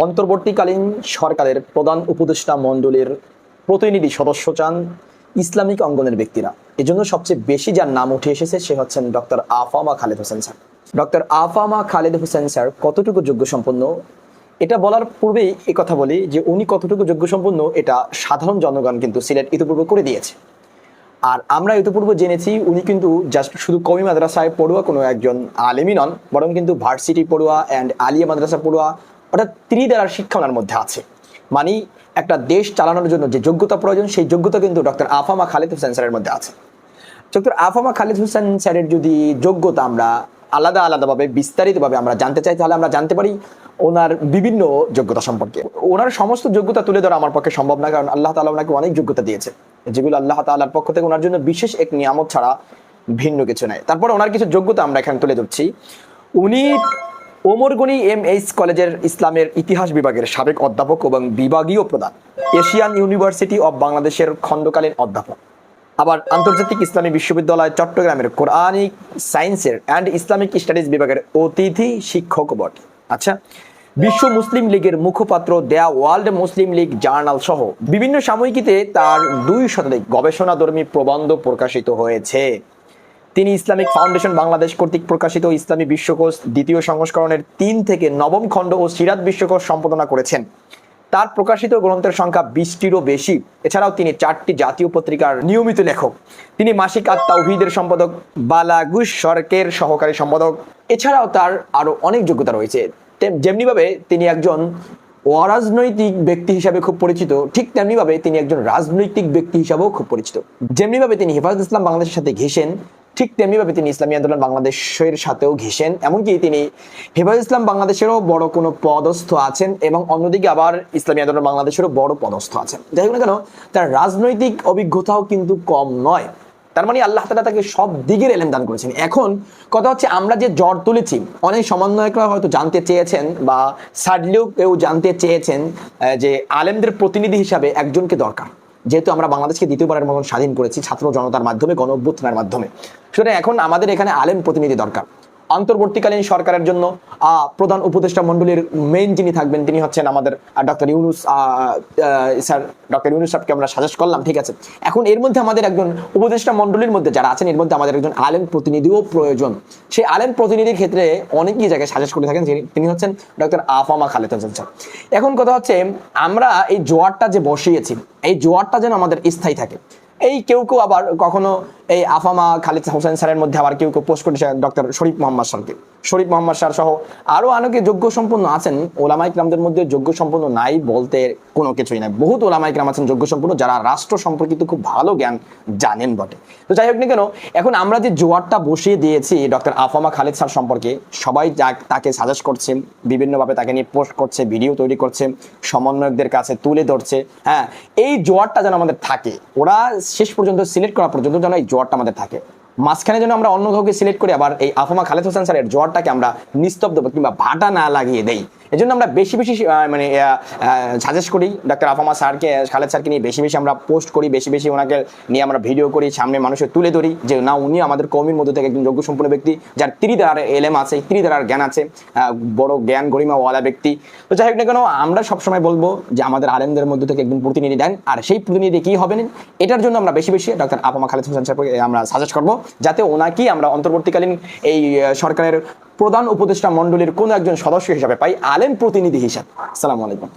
অন্তর্বর্তীকালীন সরকারের প্রধান উপদেষ্টা মণ্ডলীর প্রতিনিধি সদস্য চান ইসলামিক অঙ্গনের ব্যক্তিরা। এজন্য সবচেয়ে বেশি যার নাম উঠে এসেছে সে হচ্ছেন doctor Afama Khaled Hossain sir. Doctor Afama Khaled Hossain sir কতটুকু যোগ্য সম্পন্ন এটা বলার পূর্বেই এই কথা বলি যে উনি কতটুকু যোগ্য সম্পন্ন এটা সাধারণ জনগণ কিন্তু সিলেট ইতিপূর্বে করে দিয়েছে। আর আমরা ইতিপূর্বে জেনেছি উনি কিন্তু জাস্ট শুধু কমি মাদ্রাসায় পড়ুয়া কোনো একজন আলেমই নন, বরং কিন্তু ভার্সিটি পড়ুয়া অ্যান্ড আলিয়া মাদ্রাসা পড়ুয়া অর্থাৎ ত্রিধারার শিক্ষা ওনার মধ্যে আছে। মানে একটা দেশ চালানোর জন্য যে যোগ্যতা প্রয়োজন, সেই যোগ্যতা কিন্তু ডক্টর আফামা খালেদ হোসেন স্যারের মধ্যে আছে। ডক্টর আফামা খালেদ হোসেন স্যারের যদি যোগ্যতা আমরা আলাদা আলাদাভাবে, বিস্তারিতভাবে আমরা জানতে চাই, তাহলে আমরা জানতে পারি ওনার বিভিন্ন যোগ্যতা সম্পর্কে। ওনার সমস্ত যোগ্যতা তুলে ধরা আমার পক্ষে সম্ভব না, কারণ আল্লাহ তালা ওনাকে অনেক যোগ্যতা দিয়েছে। যেগুলো আল্লাহ তাল্লার পক্ষ থেকে ওনার জন্য বিশেষ এক নিয়ামত ছাড়া ভিন্ন কিছু নেয় তারপর ওনার কিছু যোগ্যতা আমরা এখানে তুলে ধরছি। উনি ওমরগনি এম এইচ কলেজের ইসলামের ইতিহাস বিভাগের সাবেক অধ্যাপক এবং বিভাগীয় প্রধান, এশিয়ান ইউনিভার্সিটি অব বাংলাদেশের খণ্ডকালীন অধ্যাপক। আবার আন্তর্জাতিক ইসলামী বিশ্ববিদ্যালয় চট্টগ্রামের কোরআনিক সায়েন্সের অ্যান্ড ইসলামিক স্টাডিজ বিভাগের অতিথি শিক্ষক বটে। আচ্ছা বিশ্ব মুসলিম লীগের মুখপাত্র দেয়া ওয়ার্ল্ড মুসলিম লীগ জার্নাল সহ বিভিন্ন সাময়িকীতে তার দুই শতাধিক গবেষণাধর্মী প্রবন্ধ প্রকাশিত হয়েছে। তিনি ইসলামিক ফাউন্ডেশন বাংলাদেশ কর্তৃক প্রকাশিত ইসলামী বিশ্বকোষ দ্বিতীয় সংস্করণের তিন থেকে নবম খণ্ড ও সিরাত বিশ্বকোষ সম্পাদনা করেছেন। তার প্রকাশিত গ্রন্থের সংখ্যা বিশটিরও বেশি। এছাড়াও তিনি চারটি জাতীয় পত্রিকার নিয়মিত লেখক। তিনি মাসিক আত তাওহিদের সম্পাদক, বালাগুস সরকের সহকারী সম্পাদক। এছাড়াও তার আরও অনেক যোগ্যতা রয়েছে। যেমনিভাবে তিনি একজন অরাজনৈতিক ব্যক্তি হিসাবে খুব পরিচিত, ঠিক তেমনিভাবে তিনি একজন রাজনৈতিক ব্যক্তি হিসাবেও খুব পরিচিত। যেমনিভাবে তিনি হেফাজত ইসলাম বাংলাদেশের সাথে ঘেসেন ঠিক তেমনিভাবে তিনি ইসলামী আন্দোলন বাংলাদেশের সাথেও ঘেসেন এমনকি তিনি হেফাজ ইসলাম বাংলাদেশেরও বড় কোনো পদস্থ আছেন এবং অন্যদিকে আবার ইসলামী আন্দোলন বাংলাদেশেরও বড় পদস্থ আছেন। যাই হোক না কেন, তার রাজনৈতিক অভিজ্ঞতাও কিন্তু কম নয়। তার মানে আল্লাহ তালা তাকে সব দিকের এলেম দান করেছেন। এখন কথা হচ্ছে আমরা যে জ্বর তুলেছি, অনেক সমন্বয়করা হয়তো জানতে চেয়েছেন বা সাডলেও কেউ জানতে চেয়েছেন যে আলেমদের প্রতিনিধি হিসাবে একজনকে দরকার। যেহেতু আমরা বাংলাদেশকে দ্বিতীয়বারের মতন স্বাধীন করেছি ছাত্র জনতার মাধ্যমে গণ অভ্যুত্থানের মাধ্যমে। সুতরাং এখন আমাদের এখানে আলেম প্রতিনিধি দরকার। অন্তর্বর্তীকালীন সরকারের জন্য প্রধান উপদেষ্টা মণ্ডলীর মেইন যিনি থাকবেন, তিনি হচ্ছেন আমাদের doctor Yunus sir, doctor Yunus সাহেবকে আমরা সাজেস্ট করলাম, ঠিক আছে? এখন এর মধ্যে আমাদের একজন উপদেষ্টা মণ্ডলীর মধ্যে যারা আছেন, এর মধ্যে আমাদের একজন আলেম প্রতিনিধিও প্রয়োজন। সেই আলেম প্রতিনিধির ক্ষেত্রে অনেকই জায়গায় সাজেস্ট করে থাকেন তিনি হচ্ছেন ডক্টর আফামা খালেদ হোসেন স্যার। এখন কথা হচ্ছে, আমরা এই জোয়ারটা যে বসিয়েছি, এই জোয়ারটা যেন আমাদের স্থায়ী থাকে। এই কেউ কেউ আবার কখনো এই আফামা খালিদ হোসেন স্যারের মধ্যে আবার কেউ কেউ পোস্ট করেছে ডক্টর শরীফ মোহাম্মদ স্যারকে শরীফ মোহাম্মদ স্যার সহ আরও অনেকে যোগ্য সম্পন্ন আছেন। ওলামাইক রামদের মধ্যে যোগ্য সম্পন্ন নাই বলতে কোনো কিছুই নাই। বহুত ওলামাইক রাম আছেন যোগ্য সম্পন্ন যারা রাষ্ট্র সম্পর্কিত খুব ভালো জ্ঞান জানেন বটে। তো যাই হোক না কেন, এখন আমরা যে জোয়ারটা বসিয়ে দিয়েছি ডক্টর আফামা খালিদ স্যার সম্পর্কে, সবাই তাকে সাজেস্ট করছে, বিভিন্নভাবে তাকে নিয়ে পোস্ট করছে, ভিডিও তৈরি করছে, সমন্বয়কদের কাছে তুলে ধরছে হ্যাঁ এই জোয়ারটা যেন আমাদের থাকে। ওরা শেষ পর্যন্ত সিলেক্ট করা পর্যন্ত যেন এই জোয়ারটা আমাদের থাকে। মাঝখানে যেন আমরা অন্য কাউকে সিলেক্ট করি, আবার এই আফমা খালেদ হোসেন স্যারের জোয়ারটাকে আমরা নিস্তব্ধ কিংবা ভাটা না লাগিয়ে দেই। এই জন্য আমরা বেশি বেশি মানে সাজেস্ট করি ডাক্তার আফামা স্যারকে, খালেদ স্যারকে নিয়ে বেশি বেশি আমরা পোস্ট করি, বেশি বেশি ওনাকে নিয়ে আমরা ভিডিও করি, সামনে মানুষের তুলে ধরি যে, না, উনি আমাদের কৌমির মধ্যে থেকে একজন যোগ্য সম্পন্ন ব্যক্তি, যার ত্রিধারার এলেম আছে, ত্রিধারার জ্ঞান আছে বড় জ্ঞান গরিমাওয়ালা ব্যক্তি। তো যাই হোক না কেন, আমরা সবসময় বলব যে, আমাদের আলেমদের মধ্যে থেকে একজন প্রতিনিধি দেন, আর সেই প্রতিনিধি কি হবেন, এটার জন্য আমরা বেশি বেশি ডক্টর আফামা খালেদ হোসেন স্যারকে আমরা সাজেস্ট করব, যাতে ওনাকেই আমরা অন্তর্বর্তীকালীন এই সরকারের প্রধান উপদেষ্টা মণ্ডলীর কোনো একজন সদস্য হিসাবে পাই আলেম প্রতিনিধি হিসাবে। সালাম আলাইকুম।